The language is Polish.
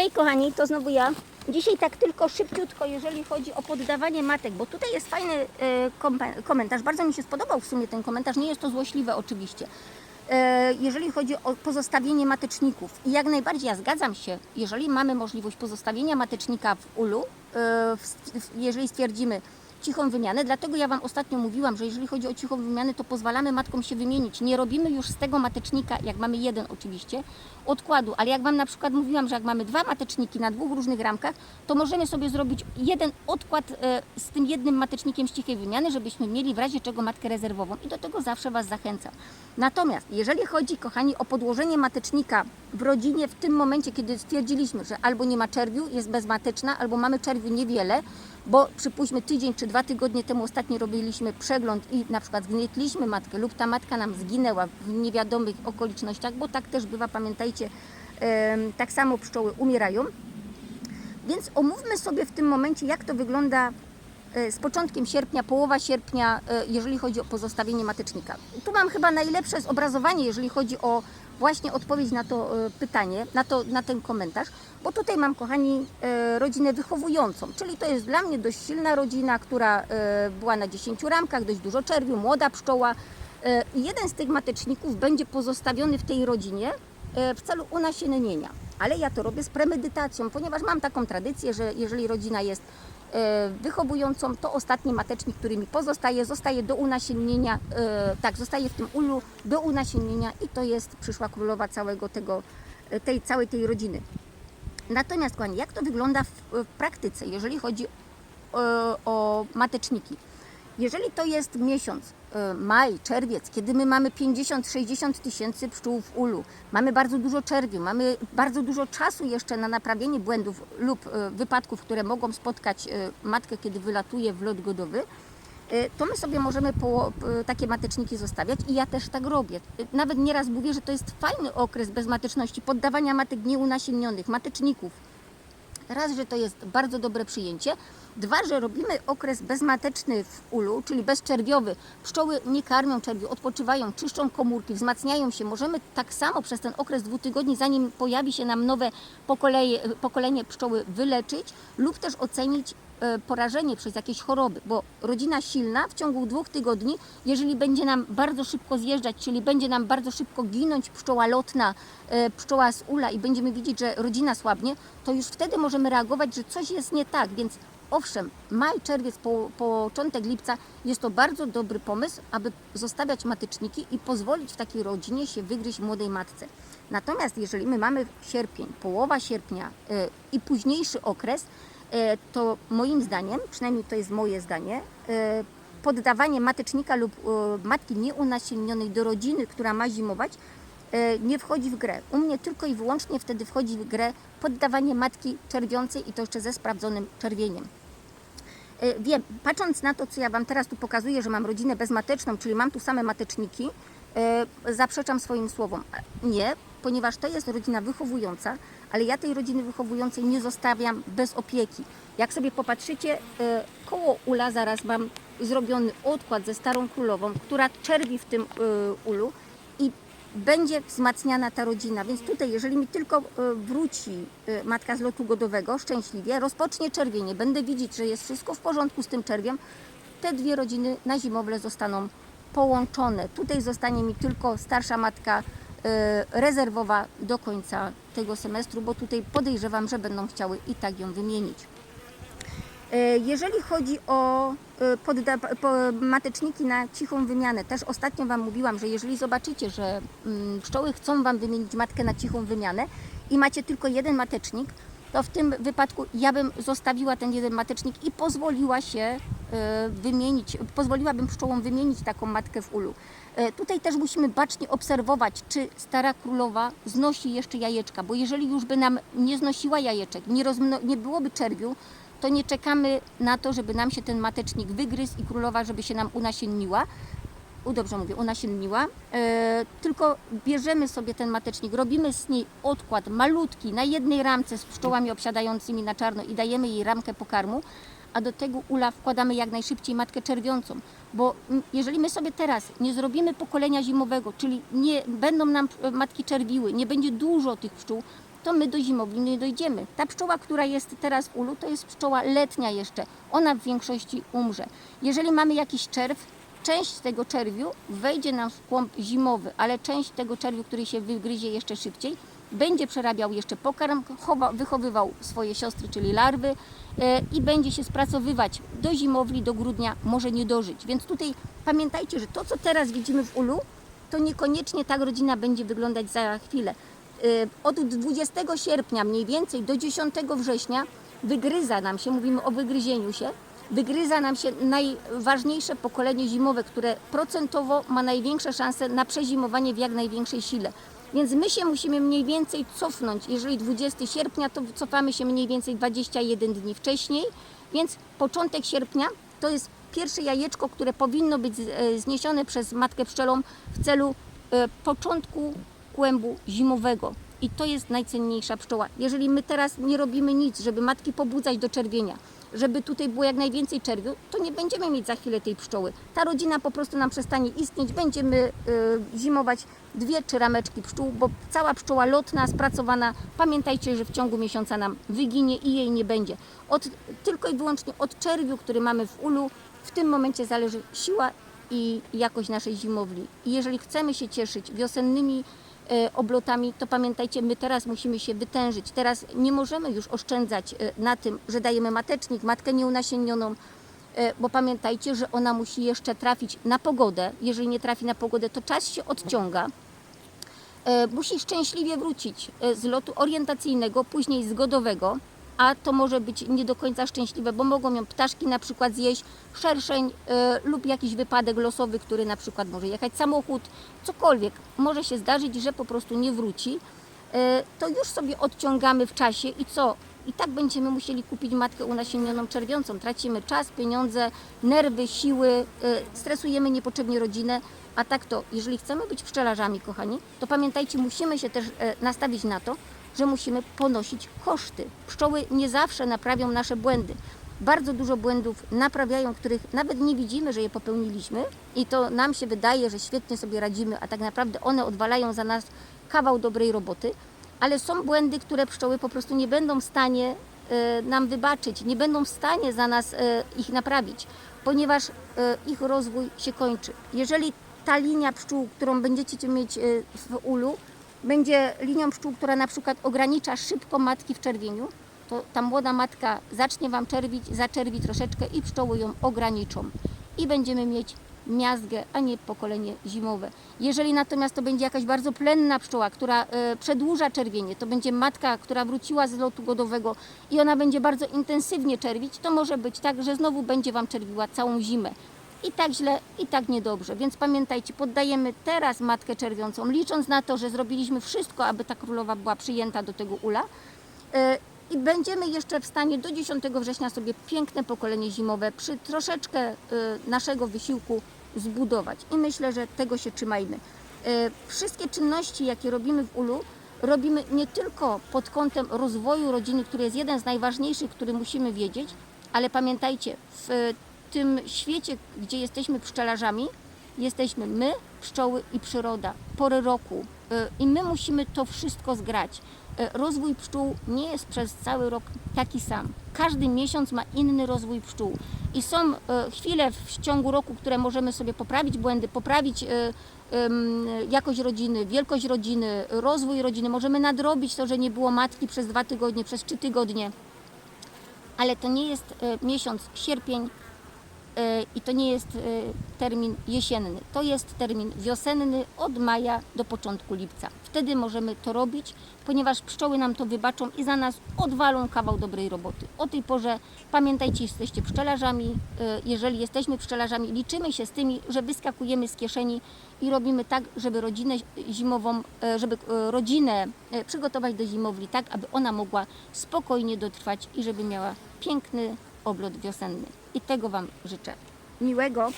Hej kochani, to znowu ja. Dzisiaj tak tylko szybciutko, jeżeli chodzi o poddawanie matek, bo tutaj jest fajny e, komentarz. Bardzo mi się spodobał w sumie ten komentarz. Nie jest to złośliwe oczywiście. E, jeżeli chodzi o pozostawienie mateczników. I jak najbardziej ja zgadzam się, jeżeli mamy możliwość pozostawienia matecznika w ulu, e, jeżeli stwierdzimy cichą wymianę, dlatego ja Wam ostatnio mówiłam, że jeżeli chodzi o cichą wymianę, to pozwalamy matkom się wymienić. Nie robimy już z tego matecznika, jak mamy jeden oczywiście, odkładu, ale jak Wam na przykład mówiłam, że jak mamy dwa mateczniki na dwóch różnych ramkach, to możemy sobie zrobić jeden odkład e, z tym jednym matecznikiem z cichej wymiany, żebyśmy mieli w razie czego matkę rezerwową i do tego zawsze Was zachęcam. Natomiast jeżeli chodzi, kochani, o podłożenie matecznika w rodzinie w tym momencie, kiedy stwierdziliśmy, że albo nie ma czerwiu, jest bezmateczna, albo mamy czerwiu niewiele, bo przypuśćmy tydzień czy dwa tygodnie temu ostatnio robiliśmy przegląd i na przykład zgnietliśmy matkę lub ta matka nam zginęła w niewiadomych okolicznościach, bo tak też bywa, pamiętajcie, tak samo pszczoły umierają. Więc omówmy sobie w tym momencie, jak to wygląda e, z początkiem sierpnia, połowa sierpnia, e, jeżeli chodzi o pozostawienie matecznika. Tu mam chyba najlepsze zobrazowanie, jeżeli chodzi o właśnie odpowiedź na to e, pytanie, na, to, na ten komentarz, bo tutaj mam, kochani, e, rodzinę wychowującą, czyli to jest dla mnie dość silna rodzina, która e, była na 10 ramkach, dość dużo czerwiu, młoda pszczoła. Jeden z tych mateczników będzie pozostawiony w tej rodzinie w celu unasiennienia. Ale ja to robię z premedytacją, ponieważ mam taką tradycję, że jeżeli rodzina jest wychowującą, to ostatni matecznik, który mi pozostaje, zostaje do unasiennienia, e, tak, zostaje w tym ulu do unasiennienia i to jest przyszła królowa całego tego, e, tej, całej tej rodziny. Natomiast, kochani, jak to wygląda w, w praktyce, jeżeli chodzi o, o mateczniki? Jeżeli to jest miesiąc, e, maj, czerwiec, kiedy my mamy 50-60 tysięcy pszczół w ulu, mamy bardzo dużo czerwiu, mamy bardzo dużo czasu jeszcze na naprawienie błędów lub e, wypadków, które mogą spotkać e, matkę, kiedy wylatuje w lot godowy, to my sobie możemy takie mateczniki zostawiać i ja też tak robię. Nawet nieraz mówię, że to jest fajny okres bezmateczności, poddawania matek nieunasiennionych, mateczników. Raz, że to jest bardzo dobre przyjęcie. Dwa, że robimy okres bezmateczny w ulu, czyli bezczerwiowy. Pszczoły nie karmią czerwiu, odpoczywają, czyszczą komórki, wzmacniają się. Możemy tak samo przez ten okres dwóch tygodni, zanim pojawi się nam nowe pokolenie, pokolenie pszczoły, wyleczyć lub też ocenić porażenie przez jakieś choroby, bo rodzina silna w ciągu dwóch tygodni, jeżeli będzie nam bardzo szybko zjeżdżać, czyli będzie nam bardzo szybko ginąć pszczoła lotna, e, pszczoła z ula i będziemy widzieć, że rodzina słabnie, to już wtedy możemy reagować, że coś jest nie tak, więc owszem, maj, czerwiec, po, początek lipca jest to bardzo dobry pomysł, aby zostawiać mateczniki i pozwolić w takiej rodzinie się wygryźć młodej matce. Natomiast jeżeli my mamy sierpień, połowa sierpnia e, i późniejszy okres, e, to moim zdaniem, przynajmniej to jest moje zdanie, e, poddawanie matecznika lub e, matki nieunasiennionej do rodziny, która ma zimować, e, nie wchodzi w grę. U mnie tylko i wyłącznie wtedy wchodzi w grę poddawanie matki czerwiącej i to jeszcze ze sprawdzonym czerwieniem. E, Wiem, patrząc na to, co ja Wam teraz tu pokazuję, że mam rodzinę bezmateczną, czyli mam tu same mateczniki, e, zaprzeczam swoim słowom. Nie, ponieważ to jest rodzina wychowująca, ale ja tej rodziny wychowującej nie zostawiam bez opieki. Jak sobie popatrzycie, e, koło ula zaraz mam zrobiony odkład ze starą królową, która czerwi w tym e, ulu i będzie wzmacniana ta rodzina. Więc tutaj, jeżeli mi tylko e, wróci matka z lotu godowego szczęśliwie, rozpocznie czerwienie, będę widzieć, że jest wszystko w porządku z tym czerwiem, te dwie rodziny na zimowle zostaną połączone. Tutaj zostanie mi tylko starsza matka rezerwowa do końca tego semestru, bo tutaj podejrzewam, że będą chciały i tak ją wymienić. E, Jeżeli chodzi o e, podda- po, mateczniki na cichą wymianę, też ostatnio Wam mówiłam, że jeżeli zobaczycie, że mm, pszczoły chcą Wam wymienić matkę na cichą wymianę i macie tylko jeden matecznik, to w tym wypadku ja bym zostawiła ten jeden matecznik i pozwoliła się e, wymienić, pozwoliłabym pszczołom wymienić taką matkę w ulu. E, Tutaj też musimy bacznie obserwować, czy stara królowa znosi jeszcze jajeczka, bo jeżeli już by nam nie znosiła jajeczek, nie, nie byłoby czerwiu, to nie czekamy na to, żeby nam się ten matecznik wygryzł i królowa, żeby się nam unasienniła. Dobrze mówię, unasienniła. E, tylko bierzemy sobie ten matecznik, robimy z niej odkład malutki na jednej ramce z pszczołami obsiadającymi na czarno i dajemy jej ramkę pokarmu, a do tego ula wkładamy jak najszybciej matkę czerwiącą. Bo jeżeli my sobie teraz nie zrobimy pokolenia zimowego, czyli nie będą nam matki czerwiły, nie będzie dużo tych pszczół, to my do zimowli nie dojdziemy. Ta pszczoła, która jest teraz w ulu, to jest pszczoła letnia jeszcze. Ona w większości umrze. Jeżeli mamy jakiś czerw, część tego czerwiu wejdzie nam w kłąb zimowy, ale część tego czerwiu, który się wygryzie jeszcze szybciej, będzie przerabiał jeszcze pokarm, chowa, wychowywał swoje siostry, czyli larwy e, i będzie się spracowywać do zimowli, do grudnia, może nie dożyć. Więc tutaj pamiętajcie, że to, co teraz widzimy w ulu, to niekoniecznie ta rodzina będzie wyglądać za chwilę. Y, Od 20 sierpnia mniej więcej do 10 września wygryza nam się, mówimy o wygryzieniu się, wygryza nam się najważniejsze pokolenie zimowe, które procentowo ma największe szanse na przezimowanie w jak największej sile. Więc my się musimy mniej więcej cofnąć. Jeżeli 20 sierpnia, to cofamy się mniej więcej 21 dni wcześniej, więc początek sierpnia to jest pierwsze jajeczko, które powinno być e, zniesione przez matkę pszczelą w celu e, początku kłębu zimowego. I to jest najcenniejsza pszczoła. Jeżeli my teraz nie robimy nic, żeby matki pobudzać do czerwienia, żeby tutaj było jak najwięcej czerwiu, to nie będziemy mieć za chwilę tej pszczoły. Ta rodzina po prostu nam przestanie istnieć, będziemy y, zimować dwie czy rameczki pszczół, bo cała pszczoła lotna, spracowana, pamiętajcie, że w ciągu miesiąca nam wyginie i jej nie będzie. Od, tylko i wyłącznie od czerwiu, który mamy w ulu, w tym momencie zależy siła i jakość naszej zimowli. I jeżeli chcemy się cieszyć wiosennymi oblotami, to pamiętajcie, my teraz musimy się wytężyć. Teraz nie możemy już oszczędzać e, na tym, że dajemy matecznik, matkę nieunasiennioną, e, bo pamiętajcie, że ona musi jeszcze trafić na pogodę. Jeżeli nie trafi na pogodę, to czas się odciąga. Musi szczęśliwie wrócić z lotu orientacyjnego, później zgodowego, a to może być nie do końca szczęśliwe, bo mogą ją ptaszki na przykład zjeść, szerszeń e, lub jakiś wypadek losowy, który na przykład może jechać samochód, cokolwiek. Może się zdarzyć, że po prostu nie wróci. E, To już sobie odciągamy w czasie i co? I tak będziemy musieli kupić matkę unasiennioną czerwiącą. Tracimy czas, pieniądze, nerwy, siły, e, stresujemy niepotrzebnie rodzinę. A tak to, jeżeli chcemy być pszczelarzami, kochani, to pamiętajcie, musimy się też e, nastawić na to, że musimy ponosić koszty. Pszczoły nie zawsze naprawią nasze błędy. Bardzo dużo błędów naprawiają, których nawet nie widzimy, że je popełniliśmy i to nam się wydaje, że świetnie sobie radzimy, a tak naprawdę one odwalają za nas kawał dobrej roboty, ale są błędy, które pszczoły po prostu nie będą w stanie e, nam wybaczyć, nie będą w stanie za nas e, ich naprawić, ponieważ e, ich rozwój się kończy. Jeżeli ta linia pszczół, którą będziecie mieć w ulu, będzie linią pszczół, która na przykład ogranicza szybko matki w czerwieniu, to ta młoda matka zacznie Wam czerwić, zaczerwi troszeczkę i pszczoły ją ograniczą. I będziemy mieć miazgę, a nie pokolenie zimowe. Jeżeli natomiast to będzie jakaś bardzo plenna pszczoła, która e, przedłuża czerwienie, to będzie matka, która wróciła z lotu godowego i ona będzie bardzo intensywnie czerwić, to może być tak, że znowu będzie Wam czerwiła całą zimę. I tak źle, i tak niedobrze. Więc pamiętajcie, poddajemy teraz matkę czerwiącą, licząc na to, że zrobiliśmy wszystko, aby ta królowa była przyjęta do tego ula. E, I będziemy jeszcze w stanie do 10 września sobie piękne pokolenie zimowe przy troszeczkę e, naszego wysiłku zbudować. I myślę, że tego się trzymajmy. E, Wszystkie czynności, jakie robimy w ulu, robimy nie tylko pod kątem rozwoju rodziny, który jest jeden z najważniejszych, który musimy wiedzieć, ale pamiętajcie, w tym świecie, gdzie jesteśmy pszczelarzami, jesteśmy my, pszczoły i przyroda, pory roku. Y, I my musimy to wszystko zgrać. Y, Rozwój pszczół nie jest przez cały rok taki sam. Każdy miesiąc ma inny rozwój pszczół. I są y, chwile w ciągu roku, które możemy sobie poprawić błędy, poprawić jakość rodziny, wielkość rodziny, rozwój rodziny. Możemy nadrobić to, że nie było matki przez dwa tygodnie, przez trzy tygodnie. Ale to nie jest miesiąc sierpień, E, i to nie jest e, termin jesienny, to jest termin wiosenny od maja do początku lipca. Wtedy możemy to robić, ponieważ pszczoły nam to wybaczą i za nas odwalą kawał dobrej roboty. O tej porze pamiętajcie, jesteście pszczelarzami. E, Jeżeli jesteśmy pszczelarzami, liczymy się z tymi, że wyskakujemy z kieszeni i robimy tak, żeby rodzinę zimową, e, żeby e, rodzinę e, przygotować do zimowli tak, aby ona mogła spokojnie dotrwać i żeby miała piękny oblot wiosenny. I tego Wam życzę. Miłego